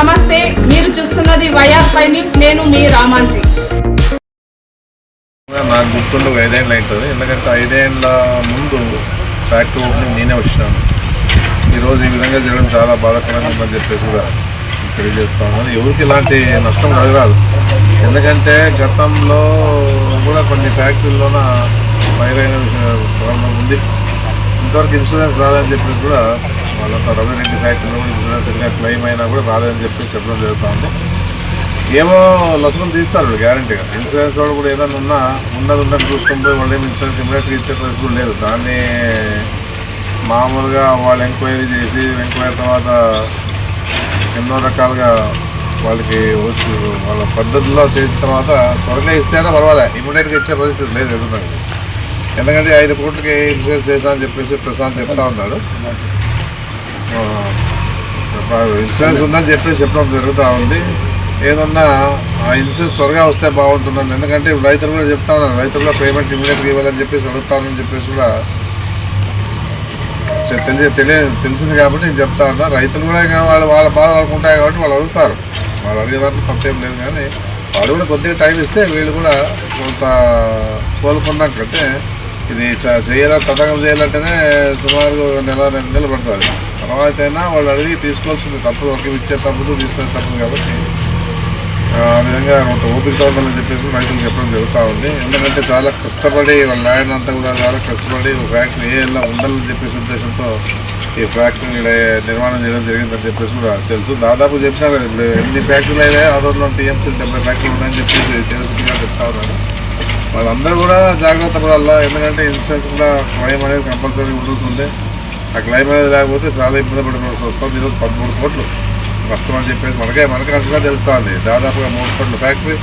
నమస్తే మీరు చూస్తున్నది వైఆర్ ఫైవ్ న్యూస్ నేను మీ రామాంజీ. నాకు గుర్తుండి ఒక ఐదేళ్ళు అవుతుంది. ఎందుకంటే ఐదేళ్ళ ముందు ఫ్యాక్టరీ ఓపెనింగ్ నేనే వచ్చాను ఈరోజు ఈ విధంగా జరగడం చాలా బాధాకరంగా ఉందని చెప్పేసి కూడా తెలియజేస్తాను ఎవరికి ఇలాంటి నష్టం కలగరాదు ఎందుకంటే గతంలో కూడా కొన్ని ఫ్యాక్టరీల్లోన ఫైర్ అయిన ప్రాబ్లం ఉంది. ఇంతవరకు ఇన్సూరెన్స్ రాదని చెప్పేసి కూడా వాళ్ళంతా రవిరెడ్డి ఫ్యాక్టరీలో కూడా ఇన్సూరెన్స్ ఇంకా క్లెయిమ్ అయినా కూడా రాలేదని చెప్పి చెప్పడం జరుగుతూ ఉంది ఏమో లసకులు తీస్తారు గ్యారంటీగా. ఇన్సూరెన్స్ వాళ్ళు కూడా ఏదైనా ఉన్నా ఉన్నది ఉన్నది చూసుకుని పోయి వాళ్ళు ఏమి ఇన్సూరెన్స్ ఇమ్మీడియట్గా ఇచ్చే పరిస్థితి లేదు. దాన్ని మామూలుగా వాళ్ళు ఎంక్వైరీ చేసి ఎంక్వైరీ తర్వాత ఎన్నో రకాలుగా వాళ్ళకి వచ్చి. వాళ్ళ పద్ధతిలో చేసిన తర్వాత త్వరగా ఇస్తేనే పర్వాలే. ఇమీడియట్గా ఇచ్చే పరిస్థితి లేదు ఎదురు ఎందుకంటే ఐదు కోట్లకి ఇన్సూరెన్స్ చేసా అని చెప్పేసి ప్రశాంత్ చెప్తా ఉన్నాడు. ఇన్సూరెన్స్ ఉందని చెప్పేసి చెప్పడం జరుగుతూ ఉంది. ఏదన్నా ఆ ఇన్సూరెన్స్ త్వరగా వస్తే బాగుంటుందని. ఎందుకంటే రైతులు కూడా చెప్తా ఉన్నారు. రైతులు కూడా పేమెంట్ ఇమీడియట్గా ఇవ్వాలని చెప్పేసి అడుగుతానని చెప్పేసి కూడా తెలియ తెలియ తెలిసింది కాబట్టి నేను చెప్తా ఉన్నా. రైతులు కూడా ఇంకా వాళ్ళు వాళ్ళ బాధ వాళ్ళకుంటాయి కాబట్టి వాళ్ళు అడుగుతారు. వాళ్ళు అడిగేదాంట్లో తప్పేం లేదు కానీ వాళ్ళు కూడా కొద్దిగా టైం ఇస్తే వీళ్ళు కూడా కొంత కోలుకున్నాకంటే ఇది చ- చేయాల తతంగం చేయాలంటేనే సుమారు నెల రెండు నెలలు పడుతుంది. తర్వాత అయినా వాళ్ళు అడిగి తీసుకోవాల్సింది తప్పు ఒక ఇచ్చే తప్పదు తీసుకునే తప్పదు కాబట్టి ఆ విధంగా కొంత ఓపికతో ఉండాలని చెప్పేసి కూడా రైతులు చెప్పడం జరుగుతూ ఉంది. ఎందుకంటే చాలా కష్టపడి వాళ్ళ ల్యాండ్ అంతా కూడా చాలా కష్టపడి ఒక ఫ్యాక్టరీ ఏ ఉండాలని చెప్పేసి ఉద్దేశంతో ఈ ఫ్యాక్టరీని నిర్మాణం చేయడం జరిగిందని చెప్పేసి కూడా తెలుసు. దాదాపు చెప్పినారు. ఇప్పుడు ఎన్ని ఫ్యాక్టరీలు అయినా ఆదోళన టీఎంసీ డెబ్బై ఫ్యాక్టరీలు ఉన్నాయని చెప్పేసి తెలుసుగా చెప్తా ఉన్నాను వాళ్ళందరూ కూడా జాగ్రత్త పడాలా ఎందుకంటే ఇన్సూరెన్స్ కూడా క్లైమ్ అనేది కంపల్సరీ ఉండాల్సి ఉంది ఆ క్లైమ్ అనేది లేకపోతే చాలా ఇబ్బంది పడుకోవాల్సి వస్తుంది. ఈరోజు పదమూడు కోట్లు నష్టం అని చెప్పేసి మనకే మనకే అంచనా తెలుస్తుంది. దాదాపుగా మూడు కోట్ల ఫ్యాక్టరీ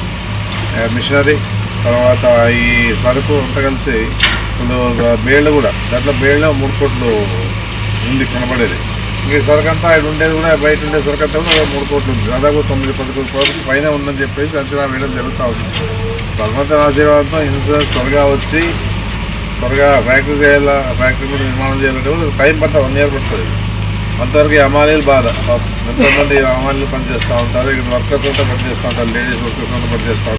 మిషనరీ తర్వాత ఈ సరుకు అంతా కలిసి ఇప్పుడు బేళ్ళు కూడా దాంట్లో బేళ్ళు మూడు కోట్లు ఉంది కనబడేది. ఇంకా సరుకు అంతా ఇక్కడ ఉండేది కూడా బయట ఉండే సరుకు అంతా కూడా మూడు కోట్లు ఉంది. దాదాపు తొమ్మిది పది కోట్ల పైన ఉందని చెప్పేసి అంచనా వేయడం జరుగుతూ ఉంది. భగవంతుని ఆశీర్వాదంతో ఇన్సూరెన్స్ త్వరగా వచ్చి త్వరగా ఫ్యాక్టరీ చేయాలా ఫ్యాక్టరీ కూడా నిర్మాణం చేయాలంటే కూడా టైం పడుతుంది వన్ ఇయర్ పడుతుంది. అంతవరకు ఈ అమాలీలు బాధ. ఎంతోమంది అమాలీలు పనిచేస్తూ ఉంటారు ఇక్కడ వర్కర్స్ అంతా పనిచేస్తూ ఉంటారు లేడీస్ వర్కర్స్ అంతా పనిచేస్తూ ఉంటారు